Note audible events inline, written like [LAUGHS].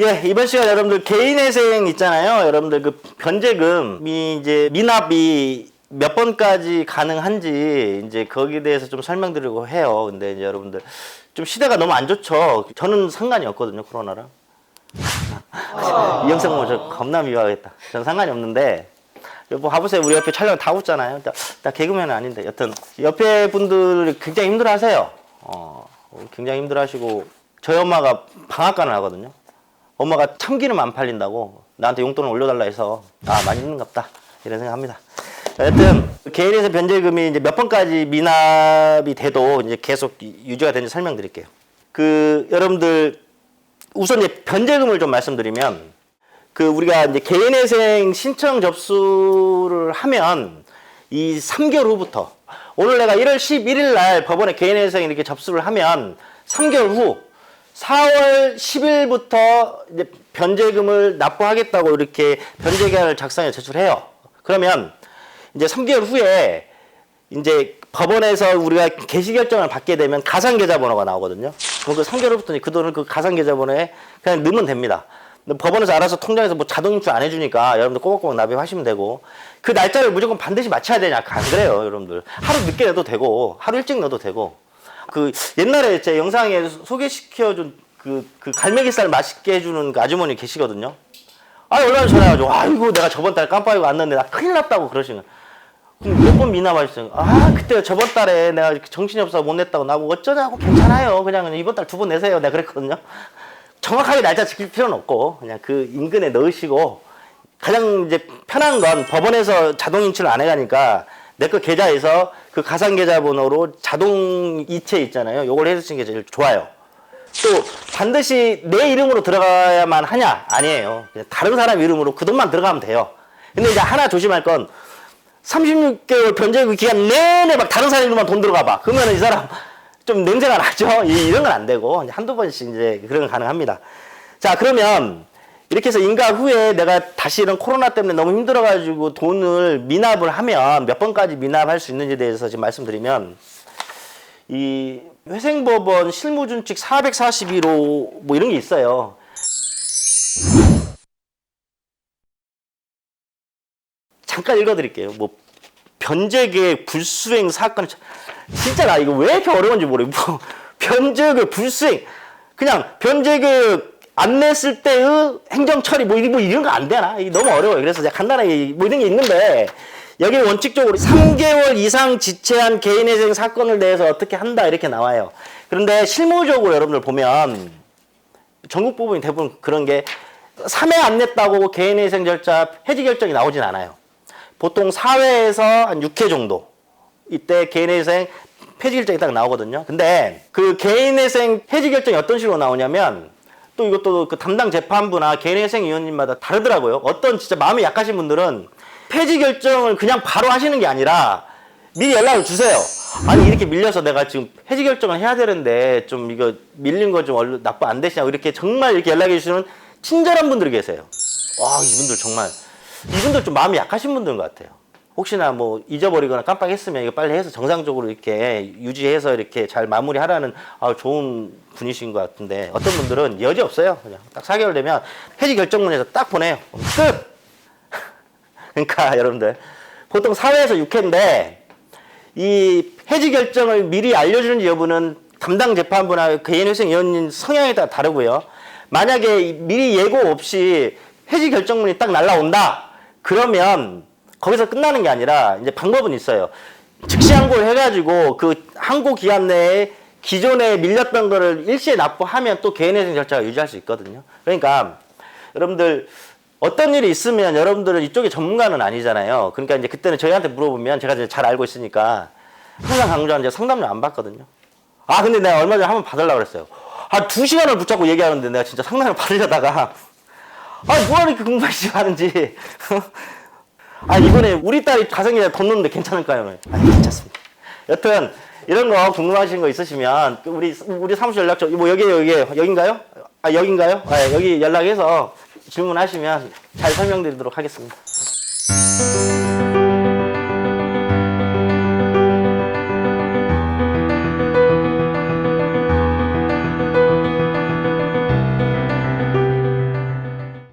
예, 이번 시간 여러분들 개인회생 있잖아요. 여러분들 그 변제금이 이제 미납이 몇 번까지 가능한지 이제 거기에 대해서 좀 설명드리고 해요. 근데 이제 여러분들 좀 시대가 너무 안 좋죠. 저는 상관이 없거든요, 코로나랑. [LAUGHS] 이 영상 보면 저 겁나 미워하겠다. 저는 상관이 없는데 여보 봐보세요. 우리 옆에 촬영 다 웃잖아요. 나, 나 개그맨은 아닌데 여튼 옆에 분들이 굉장히 힘들어하세요. 어, 굉장히 힘들어하시고 저희 엄마가 방앗간을 하거든요. 엄마가 참기름 안 팔린다고 나한테 용돈을 올려달라 해서 아 많이 힘든갑다 이런 생각합니다. 여튼 개인에서 변제금이 이제 몇 번까지 미납이 돼도 이제 계속 유지가 되는지 설명드릴게요. 그 여러분들 우선 이제 변제금을 좀 말씀드리면 그 우리가 이제 개인회생 신청 접수를 하면 이 3개월 후부터 오늘 내가 1월 11일 날 법원에 개인회생 이렇게 접수를 하면 3개월 후 4월 10일부터 이제 변제금을 납부하겠다고 이렇게 변제 계약을 작성해 제출해요. 그러면 이제 3개월 후에 이제 법원에서 우리가 개시 결정을 받게 되면 가상 계좌번호가 나오거든요. 그럼 그 3개월 후부터 그 돈을 그 가상 계좌번호에 그냥 넣으면 됩니다. 법원에서 알아서 통장에서 뭐 자동 인출 안 해주니까 여러분들 꼬박꼬박 납입하시면 되고 그 날짜를 무조건 반드시 맞춰야 되냐 안 그래요 여러분들 하루 늦게 넣어도 되고 하루 일찍 넣어도 되고 그 옛날에 제 영상에 소개시켜준 그, 그 갈매기살 맛있게 해주는 그 아주머니 계시거든요. 아, 얼마나 전화가지고, 아이고, 내가 저번 달에 깜빡이고 안 넣는데 나 큰일 났다고 그러시는 거예요. 몇번 미남하셨어요. 아, 그때 저번 달에 내가 정신이 없어서 못 냈다고 나고 어쩌냐고 괜찮아요. 그냥 이번 달 두 번 내세요. 내가 그랬거든요. 정확하게 날짜 지킬 필요는 없고, 그냥 그 인근에 넣으시고, 가장 이제 편한 건 법원에서 자동 인출을 안 해가니까 내 거 계좌에서 그 가상 계좌 번호로 자동 이체 있잖아요. 요걸 해주시는 게 제일 좋아요. 또 반드시 내 이름으로 들어가야만 하냐? 아니에요. 그냥 다른 사람 이름으로 그 돈만 들어가면 돼요. 근데 이제 하나 조심할 건 36개월 변제금 기간 내내 막 다른 사람 이름만 돈 들어가 봐. 그러면 이 사람 [LAUGHS] 좀 냄새가 나죠? 이- 이런 건 안 되고 한두 번씩 이제 그런 건 가능합니다. 자, 그러면 이렇게 해서 인가 후에 내가 다시 이런 코로나 때문에 너무 힘들어가지고 돈을 미납을 하면 몇 번까지 미납할 수 있는지에 대해서 지금 말씀드리면 이 회생법원 실무준칙 441호 뭐 이런 게 있어요. 잠깐 읽어드릴게요. 뭐 변제계 불수행 사건 진짜 나 이거 왜 이렇게 어려운지 모르겠고 변제계 불수행 그냥 변제계 안 냈을 때의 행정 처리 뭐, 이- 뭐 이런 거 안 되나? 너무 어려워요. 그래서 제가 간단하게 뭐 이런 게 있는데 여기 원칙적으로 3개월 이상 지체한 개인회생 사건을 대해서 어떻게 한다 이렇게 나와요. 그런데 실무적으로 여러분들 보면 전국 부분이 대부분 그런 게 3회 안 냈다고 개인회생 절차 해지 결정이 나오진 않아요. 보통 4회에서 한 6회 정도 이때 개인회생 폐지 결정이 딱 나오거든요. 근데 그 개인회생 폐지 결정이 어떤 식으로 나오냐면 또 이것도 그 담당 재판부나 개인회생 위원님마다 다르더라고요. 어떤 진짜 마음이 약하신 분들은 폐지 결정을 그냥 바로 하시는 게 아니라 미리 연락을 주세요. 아니 이렇게 밀려서 내가 지금 폐지 결정을 해야 되는데 좀 이거 밀린 거 좀 얼른 납부 안 되시냐고 이렇게 정말 이렇게 연락해 주시는 친절한 분들이 계세요. 와 이분들 정말 이분들 좀 마음이 약하신 분들인 것 같아요. 혹시나 뭐 잊어버리거나 깜빡했으면 이거 빨리 해서 정상적으로 이렇게 유지해서 이렇게 잘 마무리하라는 아, 좋은 분이신 것 같은데 어떤 분들은 여지 없어요. 그냥 딱 4개월 되면 폐지 결정문에서 딱 보내요. 끝. [LAUGHS] 그러니까 여러분들 보통 4회에서 6회인데 이 해지 결정을 미리 알려주는지 여부는 담당 재판부나 개인회생 위원님 성향에 따라 다르고요. 만약에 미리 예고 없이 해지 결정문이 딱 날라온다. 그러면 거기서 끝나는 게 아니라 이제 방법은 있어요. 즉시 항고를 해가지고 그 항고 기간 내에 기존에 밀렸던 거를 일시에 납부하면 또 개인회생 절차가 유지할 수 있거든요. 그러니까 여러분들 어떤 일이 있으면 여러분들은 이쪽에 전문가는 아니잖아요. 그러니까 이제 그때는 저희한테 물어보면 제가 이제 잘 알고 있으니까 항상 강조하는 제 상담료 안 받거든요. 아 근데 내가 얼마 전에 한 번 받으려고 그랬어요. 한두 시간을 붙잡고 얘기하는데 내가 진짜 상담을 받으려다가 아 뭐하러 이렇게 공부하시 하는지 아 이번에 우리 딸이 돈 넣는데 괜찮을까요? 아 괜찮습니다. 여튼 이런 거 궁금하신 거 있으시면 그 우리 우리 사무실 연락처 뭐 여기 여기 여긴가요? 아 여긴가요? 아, 여기 연락해서 질문하시면 잘 설명드리도록 하겠습니다.